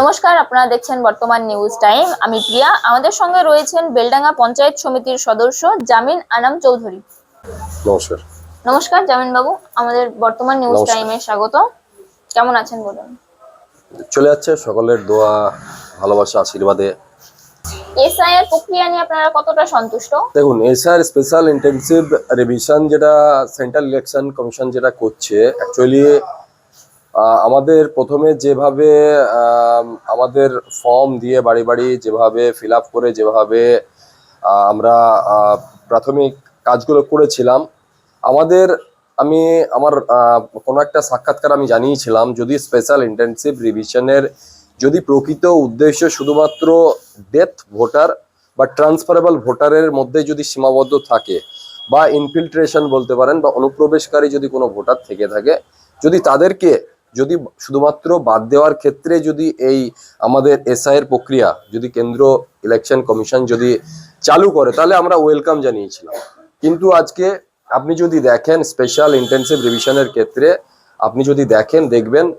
নমস্কার আপনারা দেখছেন বর্তমান নিউজ টাইম আমি প্রিয়া। আমাদের সঙ্গে রয়েছেন বেলডাঙ্গা পঞ্চায়েত সমিতির সদস্য জামিন আনাম চৌধুরী। নমস্কার। নমস্কার জামিন বাবু। আমাদের বর্তমান নিউজ। টাইমে স্বাগত। কেমন আছেন বলুন? চলে যাচ্ছে সকলের দোয়া ভালোবাসা আশীর্বাদে। এসআইআর প্রক্রিয়া নিয়ে আপনারা কতটা সন্তুষ্ট? দেখুন এসআর স্পেশাল ইন্টেনসিভ রিভিশন যেটা সেন্ট্রাল ইলেকশন কমিশন যেটা করছে অ্যাকচুয়ালি আমাদের প্রথমে যেভাবে আমাদের ফর্ম দিয়ে বাড়ি বাড়ি যেভাবে ফিল করে, যেভাবে আমরা প্রাথমিক কাজগুলো করেছিলাম, আমাদের, আমি, আমার কোনো একটা সাক্ষাৎকার আমি জানিয়েছিলাম, যদি স্পেশাল ইন্টেনসিভ রিভিশনের যদি প্রকৃত উদ্দেশ্য শুধুমাত্র ডেথ ভোটার বা ট্রান্সফারেবল ভোটারের মধ্যে যদি সীমাবদ্ধ থাকে, বা ইনফিল্ট্রেশন বলতে পারেন, বা অনুপ্রবেশকারী যদি কোনো ভোটার থেকে থাকে, যদি তাদেরকে যদি শুধুমাত্র বাদ দেওয়ার ক্ষেত্রে যদি এই আমাদের এসআই এর প্রক্রিয়া যদি কেন্দ্র ইলেকশন কমিশন যদি চালু করে, তাহলে আমরা ওয়েলকাম জানিয়েছিলাম। কিন্তু আজকে আপনি যদি দেখেন স্পেশাল ইন্টেনসিভ রিভিশনের ক্ষেত্রে, আপনি যদি দেখেন, দেখবেন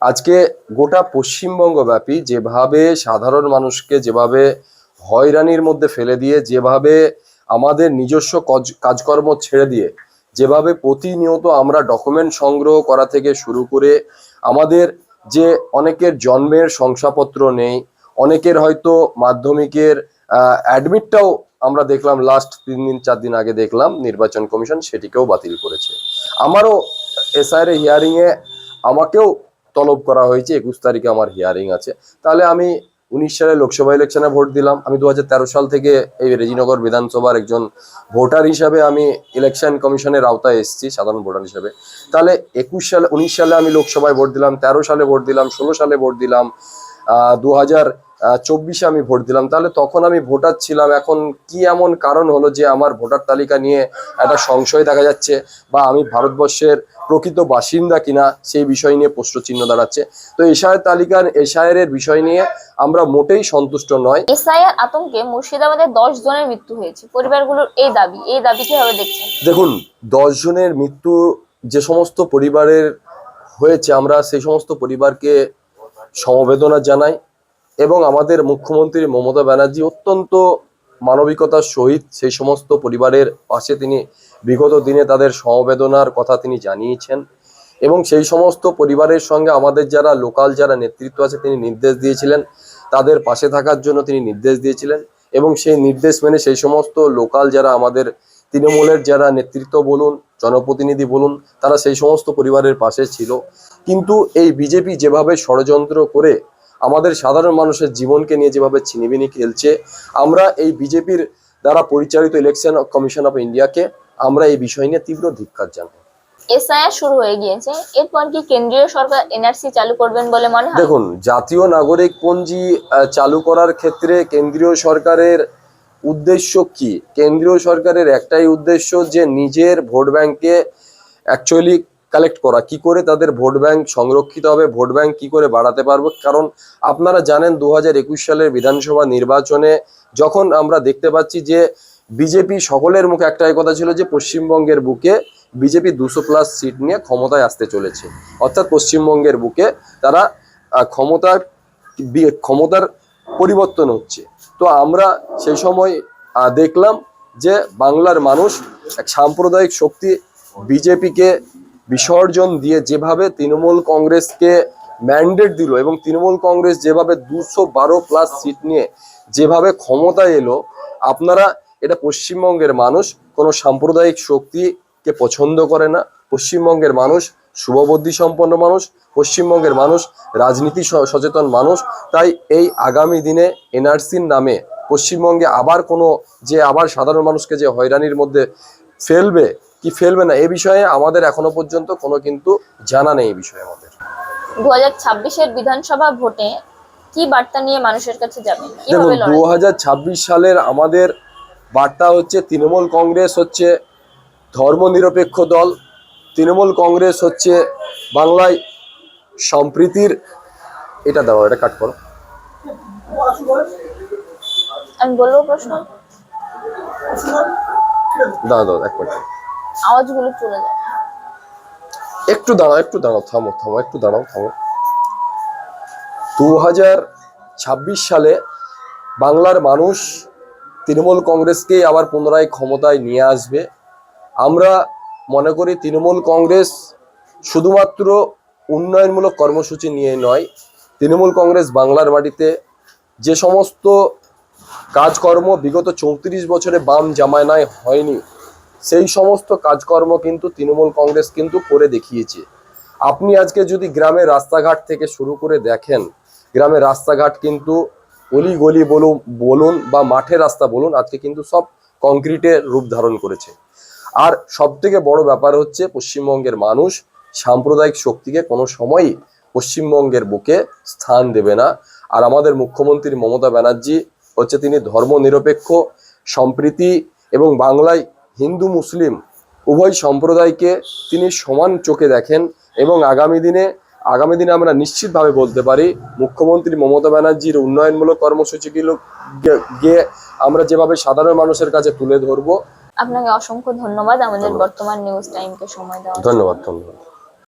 আজকে গোটা পশ্চিমবঙ্গ ব্যাপী যেভাবে সাধারণ মানুষকে যেভাবে হয়রানির মধ্যে ফেলে দিয়ে, যেভাবে আমাদের নিজস্ব কজ- কাজকর্ম ছেড়ে দিয়ে যেভাবে প্রতিনিয়ত আমরা ডকুমেন্ট সংগ্রহ করা থেকে শুরু করে আমাদের যে অনেকের জন্মের শংসাপত্র নেই, অনেকের হয়তো মাধ্যমিকের অ্যাডমিটটাও আমরা দেখলাম লাস্ট তিন দিন চার দিন আগে দেখলাম, নির্বাচন কমিশন সেটিকেও বাতিল করেছে। আমারও এসআইয়ের হিয়ারিংয়ে আমাকেও তলব করা হয়েছে, একুশ তারিখে আমার হিয়ারিং আছে। তাহলে আমি উনিশ সালে লোকসভা ইলেকশনে ভোট দিলাম। আমি দু হাজার তেরো সাল থেকে এই রেজিনগর বিধানসভার একজন ভোটার হিসাবে আমি ইলেকশন কমিশনের আওতায় এসেছি, সাধারণ ভোটার হিসাবে। তাহলে একুশ সালে, উনিশ সালে আমি লোকসভায় ভোট দিলাম, তেরো সালে ভোট দিলাম, ষোলো সালে ভোট দিলাম দু হাজার চব্বিশে আমি ভোট দিলাম। তাহলে তখন আমি ভোটার ছিলাম। এখন কি এমন কারণ হলো যে আমার ভোটার তালিকা নিয়ে একটা সংশয় দেখা যাচ্ছে বা আমি ভারতবর্ষের প্রকৃত বাসিন্দা কিনা সেই বিষয় নিয়ে প্রশ্নচিহ্ন দাঁড়াচ্ছে? তো এশায়ের তালিকার এশায়ের বিষয় নিয়ে আমরা মোটেই সন্তুষ্ট নয়। এসআইআর আতঙ্কে মুর্শিদাবাদে দশ জনের মৃত্যু হয়েছে। পরিবারগুলোর এই দাবি এই দাবি কীভাবে দেখছেন? দেখুন দশ জনের মৃত্যু যে সমস্ত পরিবারের হয়েছে আমরা সেই সমস্ত পরিবারকে সমবেদনা জানাই এবং আমাদের মুখ্যমন্ত্রী মমতা ব্যানার্জি অত্যন্ত মানবিকতার সহিত সেই সমস্ত পরিবারের পাশে তিনি বিগত দিনে তাদের সমবেদনার কথা তিনি জানিয়েছেন এবং সেই সমস্ত পরিবারের সঙ্গে আমাদের যারা লোকাল যারা নেতৃত্ব আছে তিনি নির্দেশ দিয়েছিলেন, তাদের পাশে থাকার জন্য তিনি নির্দেশ দিয়েছিলেন এবং সেই নির্দেশ মেনে সেই সমস্ত লোকাল যারা আমাদের তৃণমূলের যারা নেতৃত্ব বলুন জনপ্রতিনিধি বলুন তারা সেই সমস্ত পরিবারের পাশে ছিল। কিন্তু এই বিজেপি যেভাবে ষড়যন্ত্র করে আমাদের সাধারণ মানুষের জীবনকে নিয়ে যেভাবে ছিনিবিনি খেলছে আমরা এই বিজেপির দ্বারা পরিচালিত ইলেকশন কমিশন অফ ইন্ডিয়াকে আমরা এই বিষয় নিয়ে তীব্র ধিক্কার জানাই। এসআইআর শুরু হয়ে গিয়েছে। এরপর কি কেন্দ্রীয় সরকার এনআরসি চালু করবেন বলে মনে হয়? দেখুন জাতীয় নাগরিক পঞ্জি চালু করার ক্ষেত্রে কেন্দ্রীয় সরকারের উদ্দেশ্য কি? কেন্দ্রীয় সরকারের একটাই উদ্দেশ্য যে নিজের ভোট ব্যাংকে অ্যাকচুয়ালি কালেক্ট করা। কি করে তাদের ভোট ব্যাংক সংরক্ষিত হবে, ভোট ব্যাংক কি করে বাড়াতে পারব? কারণ আপনারা জানেন দু হাজার একুশ সালের বিধানসভা নির্বাচনে যখন আমরা দেখতে পাচ্ছি যে বিজেপি সকলের মুখে একটাই কথা ছিল যে পশ্চিমবঙ্গের বুকে বিজেপি দুশো প্লাস সিট নিয়ে ক্ষমতায় আসতে চলেছে। অর্থাৎ পশ্চিমবঙ্গের বুকে তারা ক্ষমতার ক্ষমতার পরিবর্তন হচ্ছে। তো আমরা সেই সময় দেখলাম যে বাংলার মানুষ এক সাম্প্রদায়িক শক্তি বিজেপিকে বিসর্জন দিয়ে যেভাবে তৃণমূল কংগ্রেসকে ম্যান্ডেট দিল এবং তৃণমূল কংগ্রেস যেভাবে দুশো বারো প্লাস সিট নিয়ে যেভাবে ক্ষমতায় এলো, আপনারা এটা পশ্চিমবঙ্গের মানুষ কোনো সাম্প্রদায়িক শক্তিকে পছন্দ করে না। পশ্চিমবঙ্গের মানুষ শুভবুদ্ধি সম্পন্ন মানুষ পশ্চিমবঙ্গের মানুষ রাজনীতি সচেতন মানুষ। তাই এই আগামী দিনে এনআরসির নামে পশ্চিমবঙ্গে আবার কোনো যে আবার সাধারণ মানুষকে যে হয়রানির মধ্যে ফেলবে কি ফেলবে না এ বিষয়ে আমাদের এখনও পর্যন্ত কোনো কিন্তু জানা নেই এই বিষয়ে আমাদের। দু হাজার ছাব্বিশের বিধানসভা ভোটে কি বার্তা নিয়ে মানুষের কাছে যাবে দেখুন দু হাজার ছাব্বিশ সালের আমাদের বার্তা হচ্ছে তৃণমূল কংগ্রেস হচ্ছে ধর্মনিরপেক্ষ দল তৃণমূল কংগ্রেস হচ্ছে বাংলায় সম্প্রীতির এটা দাও এটা কাট করো। আমি বলব প্রশ্ন? দাঁড়াও দাঁড়াও এক মিনিট আওয়াজগুলো চলে যায় একটু দাঁড়াও একটু দাঁড়াও থামো থামো একটু দাঁড়াও থামো। দু হাজার ছাব্বিশ সালে বাংলার মানুষ তৃণমূল কংগ্রেসকেই আবার পুনরায় ক্ষমতায় নিয়ে আসবে। আমরা মনে করি তৃণমূল কংগ্রেস শুধুমাত্র উন্নয়নমূলক কর্মসূচি নিয়ে নয়, তৃণমূল কংগ্রেস বাংলার মাটিতে যে সমস্ত কাজকর্ম বিগত চৌত্রিশ বছরে বাম জামানায় হয়নি, সেই সমস্ত কাজকর্ম কিন্তু তৃণমূল কংগ্রেস কিন্তু করে দেখিয়েছে। আপনি আজকে যদি গ্রামের রাস্তাঘাট থেকে শুরু করে দেখেন, গ্রামের রাস্তাঘাট কিন্তু অলি গলি বলুন বলুন বা মাঠের রাস্তা বলুন, আজকে কিন্তু সব কংক্রিটের রূপ ধারণ করেছে। আর সব থেকে বড় ব্যাপার হচ্ছে পশ্চিমবঙ্গের মানুষ সাম্প্রদায়িক শক্তিকে কোনো সময়ই পশ্চিমবঙ্গের বুকে স্থান দেবে না। আর আমাদের মুখ্যমন্ত্রী মমতা ব্যানার্জি হচ্ছে তিনি ধর্মনিরপেক্ষ, সম্প্রীতি এবং বাংলায় হিন্দু, মুসলিম উভয় সম্প্রদায়কে তিনি সমান চোখে দেখেন এবং আগামী দিনে আগামী দিনে আমরা নিশ্চিতভাবে বলতে পারি মুখ্যমন্ত্রী মমতা ব্যানার্জির উন্নয়নমূলক কর্মসূচিগুলো গিয়ে আমরা যেভাবে সাধারণ মানুষের কাছে তুলে ধরবো আপনাকে অসংখ্য ধন্যবাদ আমাদের বর্তমান নিউজ টাইমকে সময় দেওয়ার। ধন্যবাদ ধন্যবাদ